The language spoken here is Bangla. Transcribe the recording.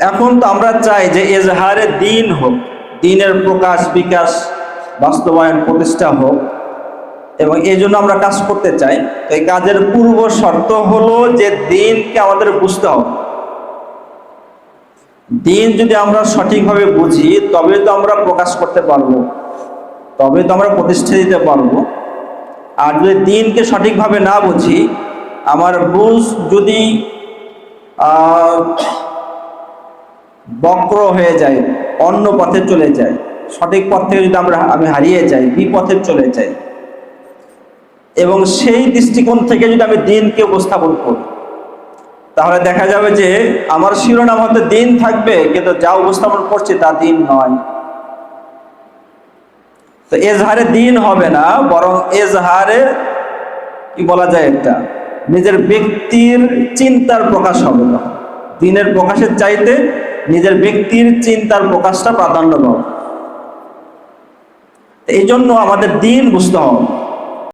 এখন তো আমরা চাই যে এজহারে দিন হোক, দিনের প্রকাশ, বিকাশ, বাস্তবায়ন, প্রতিষ্ঠা হোক। এবং এই জন্য আমরা কাজ করতে চাই। তো এই কাজের পূর্ব শর্ত হলো যে দিনকে আমাদের বুঝতে হবে। দিন যদি আমরা সঠিকভাবে বুঝি তবে তো আমরা প্রকাশ করতে পারব। তবে তো আমরা প্রতিষ্ঠা দিতে পারব। আর যদি দিনকে সঠিকভাবে না বুঝি, আমার বুঝ যদি বক্র হয়ে যায়, অন্য পথে চলে যায়। সঠিক পথ থেকে যদি আমরা আমি হারিয়ে যাই বিপথে চলে যাই। এবং সেই দৃষ্টিকোণ থেকে যদি আমি দিনকে উপস্থাপন করি, তাহলে দেখা যাবে যে আমার শিরোনাম হয়তো দিন থাকবে, কিন্তু যা উপস্থাপন করছে তা দিন নয়। তো এজহারে দিন হবে না, বরং এজহারে, কি বলা যায় এটা? নিজের ব্যক্তির চিন্তার প্রকাশ হবে না দিনের প্রকাশের চাইতে নিজের ব্যক্তির চিন্তার প্রকাশটা প্রাধান্য পাবে এই জন্য আমাদের দিন বুঝতে হবে।